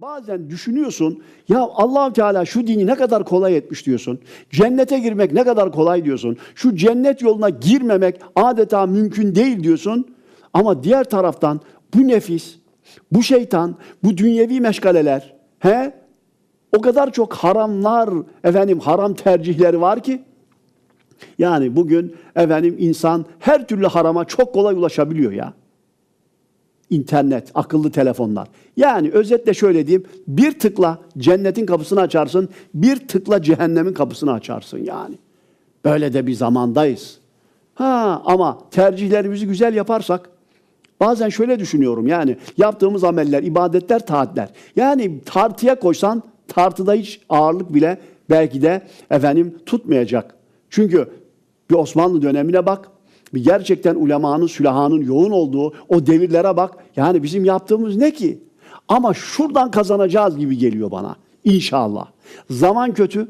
Bazen düşünüyorsun ya allah Teala şu dini ne kadar kolay etmiş diyorsun. Cennete girmek ne kadar kolay diyorsun. Şu cennet yoluna girmemek adeta mümkün değil diyorsun. Ama diğer taraftan bu nefis, bu şeytan, bu dünyevi meşgaleler he? O kadar çok haramlar, efendim haram tercihleri var ki yani bugün efendim insan her türlü harama çok kolay ulaşabiliyor ya. İnternet, akıllı telefonlar. Yani özetle şöyle diyeyim. Bir tıkla cennetin kapısını açarsın, bir tıkla cehennemin kapısını açarsın yani. Böyle de bir zamandayız. Ha ama tercihlerimizi güzel yaparsak bazen şöyle düşünüyorum yani yaptığımız ameller, ibadetler, taatler. Yani tartıya koysan tartıda hiç ağırlık bile belki de efendim tutmayacak. Çünkü bir Osmanlı dönemine bak, gerçekten ulemanın, sülahanın yoğun olduğu o devirlere bak. Yani bizim yaptığımız ne ki? Ama şuradan kazanacağız gibi geliyor bana. İnşallah. Zaman kötü,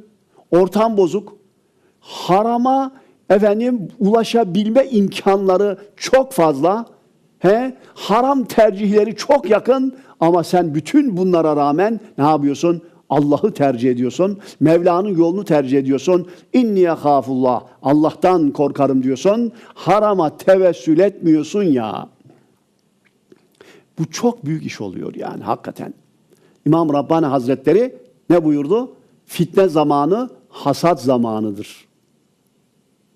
ortam bozuk, harama efendim ulaşabilme imkanları çok fazla. He? Haram tercihleri çok yakın ama sen bütün bunlara rağmen ne yapıyorsun? Allah'ı tercih ediyorsun. Mevla'nın yolunu tercih ediyorsun. İnni yahafullah. Allah'tan korkarım diyorsun. Harama tevessül etmiyorsun ya. Bu çok büyük iş oluyor yani hakikaten. İmam Rabbani Hazretleri ne buyurdu? Fitne zamanı hasat zamanıdır.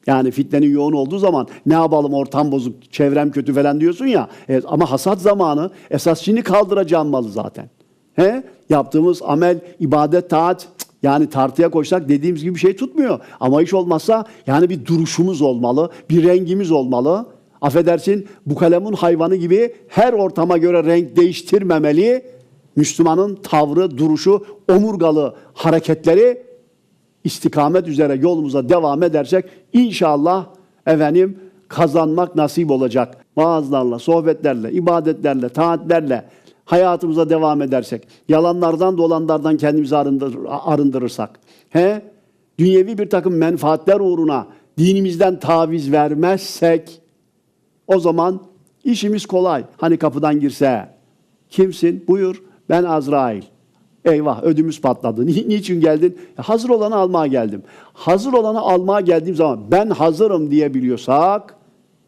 Yani fitnenin yoğun olduğu zaman ne yapalım ortam bozuk, çevrem kötü falan diyorsun ya. Evet, ama hasat zamanı esas şimdi kaldıracağım malı zaten. He? Yaptığımız amel, ibadet, taat yani tartıya koysak dediğimiz gibi bir şey tutmuyor. Ama hiç olmazsa yani bir duruşumuz olmalı, bir rengimiz olmalı. Affedersin bu kalemun hayvanı gibi her ortama göre renk değiştirmemeli. Müslümanın tavrı, duruşu, omurgalı hareketleri istikamet üzere yolumuza devam edersek inşallah efendim kazanmak nasip olacak. Vaazlarla, sohbetlerle, ibadetlerle, taatlerle hayatımıza devam edersek, yalanlardan dolanlardan kendimizi arındır, arındırırsak, he? dünyevi bir takım menfaatler uğruna dinimizden taviz vermezsek, o zaman işimiz kolay. Hani kapıdan girse, kimsin? Buyur, ben Azrail. Eyvah ödümüz patladı. Ni- Niçin geldin? Hazır olanı almaya geldim. Hazır olanı almaya geldiğim zaman ben hazırım diyebiliyorsak,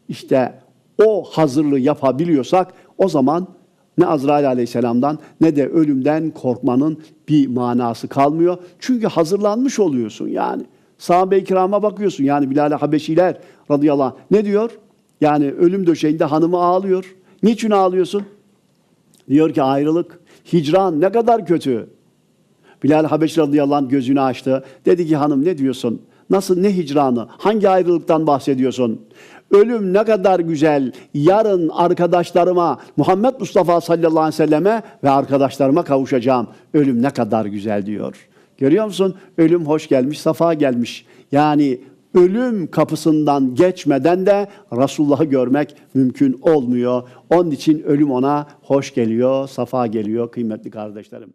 işte o hazırlığı yapabiliyorsak o zaman ne Azrail aleyhisselamdan ne de ölümden korkmanın bir manası kalmıyor. Çünkü hazırlanmış oluyorsun yani. Sahabe-i kirama bakıyorsun yani Bilal-i Habeşiler radıyallahu anh. Ne diyor? Yani ölüm döşeğinde hanımı ağlıyor. Niçin ağlıyorsun? Diyor ki ayrılık, hicran ne kadar kötü. Bilal Habeşi radıyallahu anh gözünü açtı. Dedi ki hanım ne diyorsun? Nasıl ne hicranı? Hangi ayrılıktan bahsediyorsun? Ölüm ne kadar güzel. Yarın arkadaşlarıma Muhammed Mustafa sallallahu aleyhi ve selleme ve arkadaşlarıma kavuşacağım. Ölüm ne kadar güzel diyor. Görüyor musun? Ölüm hoş gelmiş, safa gelmiş. Yani ölüm kapısından geçmeden de Resulullah'ı görmek mümkün olmuyor. Onun için ölüm ona hoş geliyor, safa geliyor kıymetli kardeşlerim.